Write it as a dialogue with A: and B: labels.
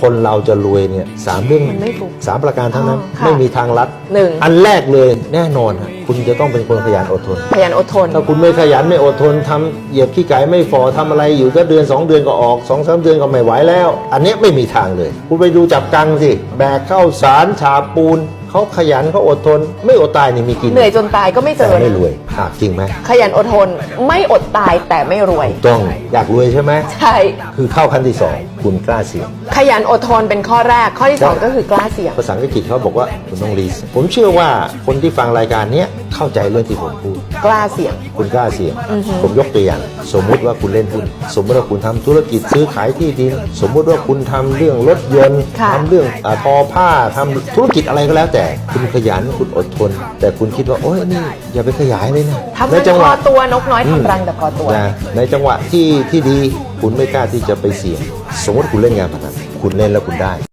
A: คนเราจะรวยเนี่ยสามเรื่อง
B: มันไม่ถูก
A: สามประการทั้งนั้น
B: อ๋อค่ะ
A: ไม่มีทางลัด
B: หนึ่ง
A: อันแรกเลยแน่นอนฮะคุณจะต้องเป็นคนขยันอดทน
B: ขยันอดทน
A: ถ้าคุณไม่ขยันไม่อดทนทำเหยียบขี้ไก่ไม่ฟอทำอะไรอยู่ก็เดือน 2 เดือนก็ออก2อสเดือนก็ไม่ไหวแล้ว อันเนี้ยไม่มีทางเลย คุณไปดูจับกังสิ แบกเข้าสารฉาบปูน เขาขยันเขาอดทน ไม่อดตายนี่มีกิน
B: เหนื่อยจนตายก็ไม่เจ
A: แต่
B: อ
A: ไม่รวย อะจริงไหม
B: ขยันอดทนไม่อดตายแต่ไม่รวย
A: ต้องอยากรวยใช่ไหม
B: ใช่
A: คือเข้าขั้นที่สองคุณกล้าเสี่ยง
B: ขยันอดทนเป็นข้อแรก ข้อที่สองก็คือกล้าเสี่ยง
A: ภาษาอังกฤษเขาบอกว่าคุณต้องรีสผมเชื่อว่าคนที่ฟังรายการเนี้ยเข้าใจเรื่องที่ผมพูด
B: กล้าเสี่ยง
A: คุณกล้าเสี่ยง ผมยกตัวอย่าง สมมุติว่าคุณเล่นหุ้น สมมติว่าคุณทำธุรกิจซื้อขายที่ดิน สมมุติว่าคุณทำเรื่องรถยนต์
B: ค่ะ
A: ทำเรื่องอาทอผ้าทำธุรกิจอะไรก็แล้วแต่ คุณขยันคุณอดทน แต่คุณคิดว่าโอ้ยนี่อย่าไปขยายเลยนะ
B: ทำ
A: ใน
B: เป็น
A: จัง
B: ค
A: ห
B: อ
A: วะ
B: ตัวนกน้อยทำรังแต่คอตัว
A: นะในจังหวะที่ที่ดีคุณไม่กล้าที่จะไปเสี่ยง สมมติคุณเล่นงานพนันคุณเล่นแล้วคุณได้